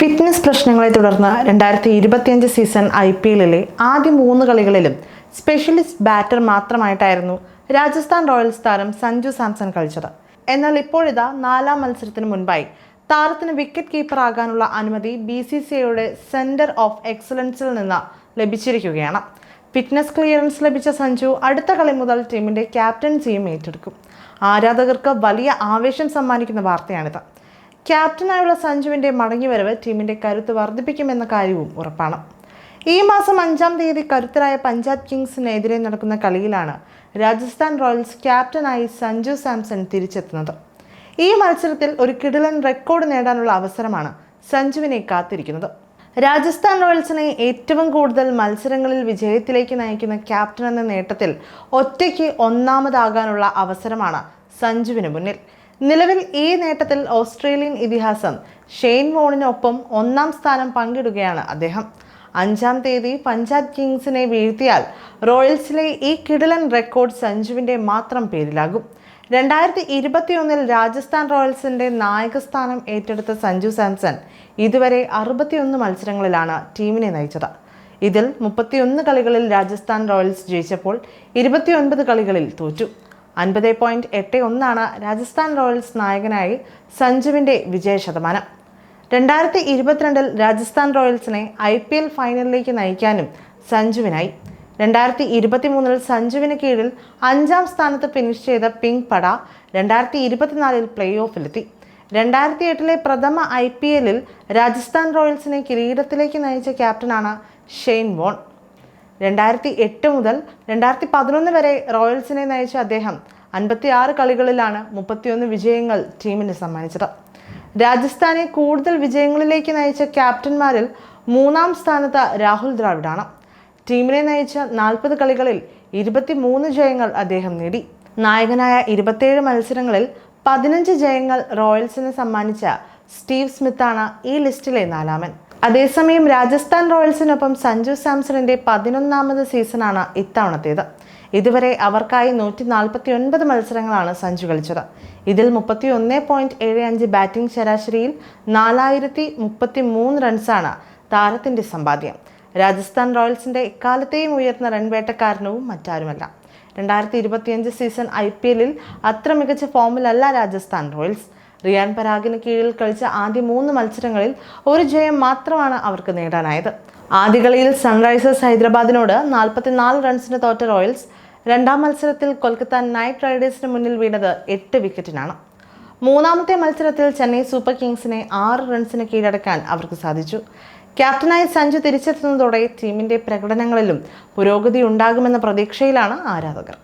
Fitness പ്രശ്നങ്ങളെ തുടർന്ന് രണ്ടായിരത്തി ഇരുപത്തിയഞ്ച് സീസൺ ഐ പി എല്ലിലെ ആദ്യ മൂന്ന് കളികളിലും സ്പെഷ്യലിസ്റ്റ് ബാറ്റർ മാത്രമായിട്ടായിരുന്നു രാജസ്ഥാൻ റോയൽസ് താരം സഞ്ജു സാംസൺ കളിച്ചത്. എന്നാൽ ഇപ്പോഴിതാ നാലാം മത്സരത്തിന് മുൻപായി താരത്തിന് വിക്കറ്റ് കീപ്പർ ആകാനുള്ള അനുമതി ബി സി സി ഐയുടെ സെന്റർ ഓഫ് എക്സലൻസിൽ നിന്ന് ലഭിച്ചിരിക്കുകയാണ്. ഫിറ്റ്നസ് ക്ലിയറൻസ് ലഭിച്ച സഞ്ജു അടുത്ത കളി മുതൽ ടീമിന്റെ ക്യാപ്റ്റൻസിയും ഏറ്റെടുക്കും. ആരാധകർക്ക് വലിയ ആവേശം സമ്മാനിക്കുന്ന വാർത്തയാണിത്. ക്യാപ്റ്റനായുള്ള സഞ്ജുവിന്റെ മടങ്ങിവരവ് ടീമിന്റെ കരുത്ത് വർദ്ധിപ്പിക്കുമെന്ന കാര്യവും ഉറപ്പാണ്. ഈ മാസം അഞ്ചാം തീയതി കരുത്തരായ പഞ്ചാബ് കിങ്സിനെതിരെ നടക്കുന്ന കളിയിലാണ് രാജസ്ഥാൻ റോയൽസ് ക്യാപ്റ്റനായി സഞ്ജു സാംസൺ തിരിച്ചെത്തുന്നത്. ഈ മത്സരത്തിൽ ഒരു കിടിലൻ റെക്കോർഡ് നേടാനുള്ള അവസരമാണ് സഞ്ജുവിനെ കാത്തിരിക്കുന്നത്. രാജസ്ഥാൻ റോയൽസിനെ ഏറ്റവും കൂടുതൽ മത്സരങ്ങളിൽ വിജയത്തിലേക്ക് നയിക്കുന്ന ക്യാപ്റ്റൻ എന്ന നേട്ടത്തിൽ ഒറ്റയ്ക്ക് ഒന്നാമതാകാനുള്ള അവസരമാണ് സഞ്ജുവിന് മുന്നിൽ. നിലവിൽ ഈ നേട്ടത്തിൽ ഓസ്ട്രേലിയൻ ഇതിഹാസം ഷെയ്ൻ വോണിനൊപ്പം ഒന്നാം സ്ഥാനം പങ്കിടുകയാണ് അദ്ദേഹം. അഞ്ചാം തീയതി പഞ്ചാബ് കിങ്സിനെ വീഴ്ത്തിയാൽ റോയൽസിലെ ഈ കിടിലൻ റെക്കോർഡ് സഞ്ജുവിന്റെ മാത്രം പേരിലാകും. രണ്ടായിരത്തി ഇരുപത്തിയൊന്നിൽ രാജസ്ഥാൻ നായക സ്ഥാനം ഏറ്റെടുത്ത സഞ്ജു സാംസൺ ഇതുവരെ അറുപത്തിയൊന്ന് മത്സരങ്ങളിലാണ് ടീമിനെ നയിച്ചത്. ഇതിൽ മുപ്പത്തിയൊന്ന് കളികളിൽ രാജസ്ഥാൻ റോയൽസ് ജയിച്ചപ്പോൾ ഇരുപത്തിയൊൻപത് കളികളിൽ തോറ്റു. അൻപത് പോയിന്റ് എട്ട് ഒന്നാണ് രാജസ്ഥാൻ റോയൽസ് നായകനായി സഞ്ജുവിന്റെ വിജയ ശതമാനം രണ്ടായിരത്തി ഇരുപത്തിരണ്ടിൽ രാജസ്ഥാൻ റോയൽസിനെ ഐ പി എൽ ഫൈനലിലേക്ക് നയിക്കാനും സഞ്ജുവിനായി. രണ്ടായിരത്തി ഇരുപത്തി മൂന്നിൽ സഞ്ജുവിന് കീഴിൽ അഞ്ചാം സ്ഥാനത്ത് ഫിനിഷ് ചെയ്ത പിങ്ക് പട രണ്ടായിരത്തി ഇരുപത്തിനാലിൽ പ്ലേ ഓഫിലെത്തി. രണ്ടായിരത്തി എട്ടിലെ പ്രഥമ ഐ പി എല്ലിൽ രാജസ്ഥാൻ റോയൽസിനെ കിരീടത്തിലേക്ക് നയിച്ച ക്യാപ്റ്റനാണ് ഷെയ്ൻ വോൺ. രണ്ടായിരത്തി എട്ട് മുതൽ രണ്ടായിരത്തി പതിനൊന്ന് വരെ റോയൽസിനെ നയിച്ച അദ്ദേഹം അൻപത്തി ആറ് കളികളിലാണ് മുപ്പത്തിയൊന്ന് വിജയങ്ങൾ ടീമിന് സമ്മാനിച്ചത്. രാജസ്ഥാനെ കൂടുതൽ വിജയങ്ങളിലേക്ക് നയിച്ച ക്യാപ്റ്റന്മാരിൽ മൂന്നാം സ്ഥാനത്ത് രാഹുൽ ദ്രാവിഡാണ്. ടീമിനെ നയിച്ച നാൽപ്പത് കളികളിൽ ഇരുപത്തി മൂന്ന് ജയങ്ങൾ അദ്ദേഹം നേടി. നായകനായ ഇരുപത്തിയേഴ് മത്സരങ്ങളിൽ പതിനഞ്ച് ജയങ്ങൾ റോയൽസിന് സമ്മാനിച്ച സ്റ്റീവ് സ്മിത്താണ് ഈ ലിസ്റ്റിലെ നാലാമൻ. അതേസമയം രാജസ്ഥാൻ റോയൽസിനൊപ്പം സഞ്ജു സാംസണിന്റെ പതിനൊന്നാമത് സീസണാണ് ഇത്തവണത്തേത്. ഇതുവരെ അവർക്കായി നൂറ്റി നാൽപ്പത്തി ഒൻപത് മത്സരങ്ങളാണ് സഞ്ജു കളിച്ചത്. ഇതിൽ മുപ്പത്തി ഒന്ന് പോയിന്റ് ഏഴ് അഞ്ച് ബാറ്റിംഗ് ശരാശരിയിൽ നാലായിരത്തി മുപ്പത്തി മൂന്ന് റൺസാണ് താരത്തിന്റെ സമ്പാദ്യം. രാജസ്ഥാൻ റോയൽസിന്റെ എക്കാലത്തെയും ഉയർന്ന റൺവേട്ടക്കാരനവും മറ്റാരുമല്ല. രണ്ടായിരത്തി ഇരുപത്തിയഞ്ച് സീസൺ ഐ പി എല്ലിൽ അത്ര മികച്ച ഫോമിലല്ല രാജസ്ഥാൻ റോയൽസ്. റിയാൻ പരാഗിന് കീഴിൽ കളിച്ച ആദ്യ മൂന്ന് മത്സരങ്ങളിൽ ഒരു ജയം മാത്രമാണ് അവർക്ക് നേടാനായത്. ആദ്യ കളിയിൽ സൺറൈസേഴ്സ് ഹൈദരാബാദിനോട് നാൽപ്പത്തിനാല് റൺസിന് തോറ്റ റോയൽസ് രണ്ടാം മത്സരത്തിൽ കൊൽക്കത്ത നൈറ്റ് റൈഡേഴ്സിന് മുന്നിൽ വീണത് എട്ട് വിക്കറ്റിനാണ്. മൂന്നാമത്തെ മത്സരത്തിൽ ചെന്നൈ സൂപ്പർ കിങ്സിനെ ആറ് റൺസിന് കീഴടക്കാൻ അവർക്ക് സാധിച്ചു. ക്യാപ്റ്റനായി സഞ്ജു തിരിച്ചെത്തുന്നതോടെ ടീമിന്റെ പ്രകടനങ്ങളിലും പുരോഗതി ഉണ്ടാകുമെന്ന പ്രതീക്ഷയിലാണ് ആരാധകർ.